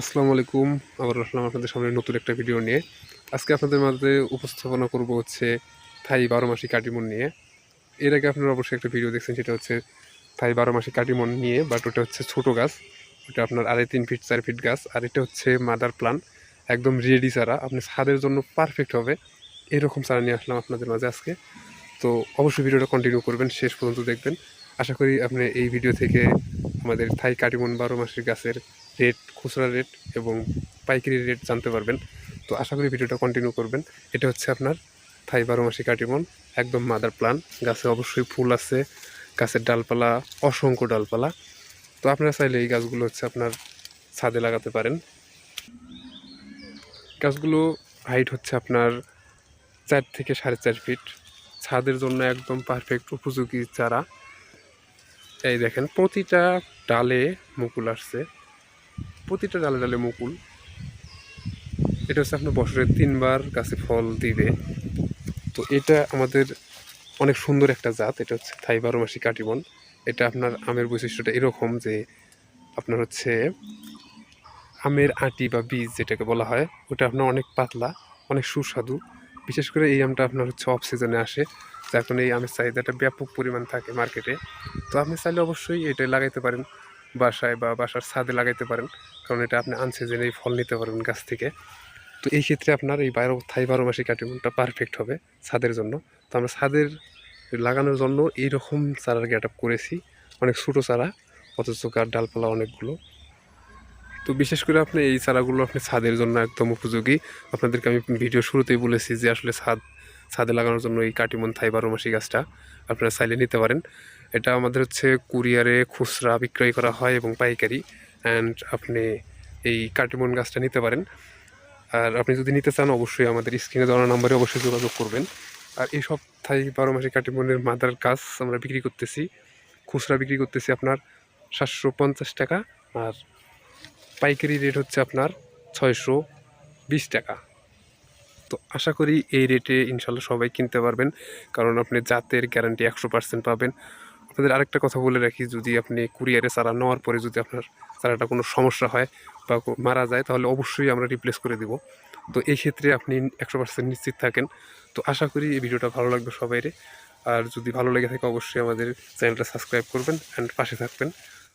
আসসালামু আলাইকুম। আবার আসলাম আপনাদের সামনে নতুন একটা ভিডিও নিয়ে। আজকে আপনাদের মাঝে উপস্থাপনা করব হচ্ছে থাই বারো মাসি কাটিমন নিয়ে। এর আগে আপনারা অবশ্যই একটা ভিডিও দেখছেন, সেটা হচ্ছে থাই বারো মাসি কাটিমন নিয়ে বাট ওটা হচ্ছে ছোট গাছ। ওটা আপনার আড়াই, তিন ফিট চার ফিট গাছ। আর এটা হচ্ছে মাদার প্লান একদম রেডি চারা। আপনি ছাদের জন্য পারফেক্ট হবে। এরকম চারা নিয়ে আসলাম আপনাদের মাঝে আজকে। তো অবশ্যই ভিডিওটা কন্টিনিউ করবেন, শেষ পর্যন্ত দেখবেন। আশা করি আপনি এই ভিডিও থেকে আমাদের থাই কাটিমন বারো মাসের গাছের রেট, খুচরা রেট এবং পাইকারি রেট জানতে পারবেন। তো আশা করি ভিডিওটা কন্টিনিউ করবেন। এটা হচ্ছে আপনার থাই বারো মাসি কাটিমন একদম মাদার প্লান গাছে অবশ্যই ফুল আছে, গাছের ডালপালা, অসংখ্য ডালপালা। তো আপনারা চাইলে এই গাছগুলো হচ্ছে আপনার ছাদে লাগাতে পারেন। গাছগুলো হাইট হচ্ছে আপনার চার থেকে সাড়ে চার ফিট ছাদের জন্য একদম পারফেক্ট উপযোগী চারা। এই দেখেন, প্রতিটা ডালে মুকুল আসছে। প্রতিটা ডালে ডালে মুকুল। এটা হচ্ছে আপনার বছরে তিনবার গাছে ফল দিবে। তো এটা আমাদের অনেক সুন্দর একটা জাত। এটা হচ্ছে থাই বারো মাসি কাটিবন। এটা আপনার আমের বৈশিষ্ট্যটা এরকম যে আপনার হচ্ছে আমের আটি বা বীজ যেটাকে বলা হয়, ওটা আপনার অনেক পাতলা, অনেক সুস্বাদু। বিশেষ করে এই আমটা আপনার হচ্ছে অফ সিজনে আসে, যার কারণে এই আমের চাহিদাটা ব্যাপক পরিমাণ থাকে মার্কেটে তো আপনি চাইলে অবশ্যই এটা লাগাইতে পারেন। বাসায় বা বাসার ছাদে লাগাইতে পারেন। কারণ এটা আপনি আনসিজনেই ফল নিতে পারবেন গাছ থেকে। তো এই ক্ষেত্রে আপনার এই বারো থাই বারো মাসি কাটিমনটা পারফেক্ট হবে ছাদের জন্য। তো আমরা ছাদের লাগানোর জন্য এইরকম চারার গেট আপ করেছি। অনেক ছোটো চারা, অথচ গাছ ডালপালা অনেকগুলো। তো বিশেষ করে আপনি এই চারাগুলো আপনি ছাদের জন্য একদম উপযোগী। আপনাদেরকে আমি ভিডিও শুরুতেই বলেছি যে আসলে ছাদ ছাদে লাগানোর জন্য এই কাটিমন থাই বারো মাসি গাছটা আপনারা চাইলে নিতে পারেন। এটা আমাদের হচ্ছে কুরিয়ারে খুচরা বিক্রয় করা হয় এবং পাইকারি অ্যান্ড আপনি এই কাটিমন গাছটা নিতে পারেন। আর আপনি যদি নিতে চান অবশ্যই আমাদের স্ক্রিনে দেওয়া নাম্বারে অবশ্যই যোগাযোগ করবেন। আর এই সব থাই বারো মাসি কাটিমনের মাদার গাছ আমরা বিক্রি করতেছি, খুচরা বিক্রি করতেছি আপনার সাতশো পঞ্চাশ টাকা আর পাইকারি রেট হচ্ছে আপনার ছয়শো বিশ টাকা। তো আশা করি এই রেটে ইনশাল্লাহ সবাই কিনতে পারবেন। কারণ আপনি জাতের গ্যারান্টি একশো পার্সেন্ট পাবেন। আপনাদের আরেকটা কথা বলে রাখি, যদি আপনি কুরিয়ারে চারা নেওয়ার পরে যদি আপনার চারাটা কোনো সমস্যা হয় বা মারা যায়, তাহলে অবশ্যই আমরা রিপ্লেস করে দিব। তো এই ক্ষেত্রে আপনি একশো পার্সেন্ট নিশ্চিত থাকেন। তো আশা করি এই ভিডিওটা ভালো লাগবে সবাইরে। আর যদি ভালো লেগে থাকে, অবশ্যই আমাদের চ্যানেলটা সাবস্ক্রাইব করবেন অ্যান্ড পাশে থাকবেন।